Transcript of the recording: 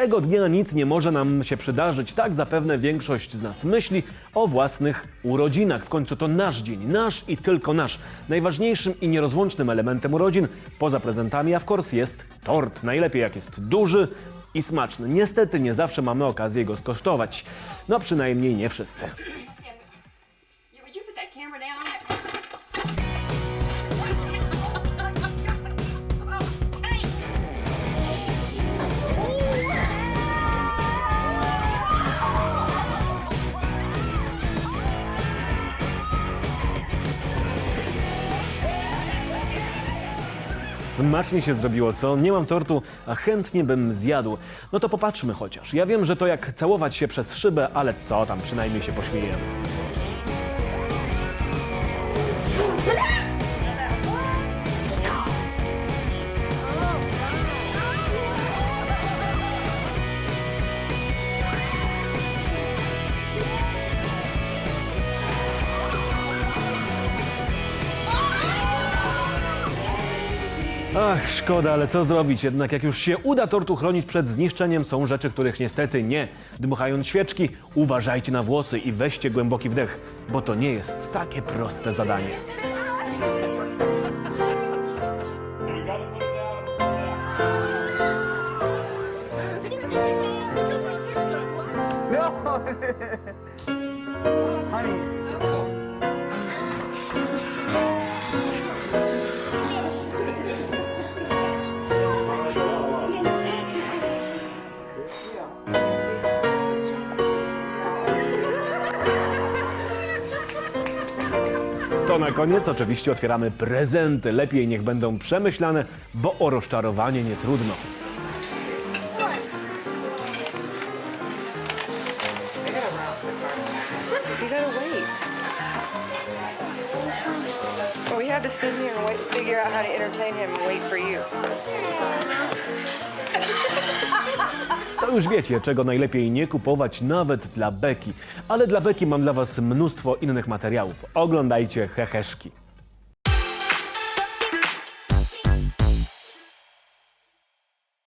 Tego dnia nic nie może nam się przydarzyć. Tak zapewne większość z nas myśli o własnych urodzinach. W końcu to nasz dzień, nasz i tylko nasz. Najważniejszym i nierozłącznym elementem urodzin, poza prezentami, a w course jest tort. Najlepiej jak jest duży i smaczny. Niestety nie zawsze mamy okazję go skosztować. No przynajmniej nie wszyscy. Smacznie się zrobiło, co? Nie mam tortu, a chętnie bym zjadł. No to popatrzmy chociaż. Ja wiem, że to jak całować się przez szybę, ale co tam, przynajmniej się pośmiejemy. Ach, szkoda, ale co zrobić? Jednak jak już się uda tortu chronić przed zniszczeniem, są rzeczy, których niestety nie. Dmuchając świeczki, uważajcie na włosy i weźcie głęboki wdech, bo to nie jest takie proste zadanie. To na koniec oczywiście otwieramy prezenty. Lepiej niech będą przemyślane, bo o rozczarowanie nie trudno. You gotta wait. Well, we had to sit here and wait, figure out how to entertain him and wait for you. Już wiecie, czego najlepiej nie kupować nawet dla Beki. Ale dla Beki mam dla Was mnóstwo innych materiałów. Oglądajcie heheszki.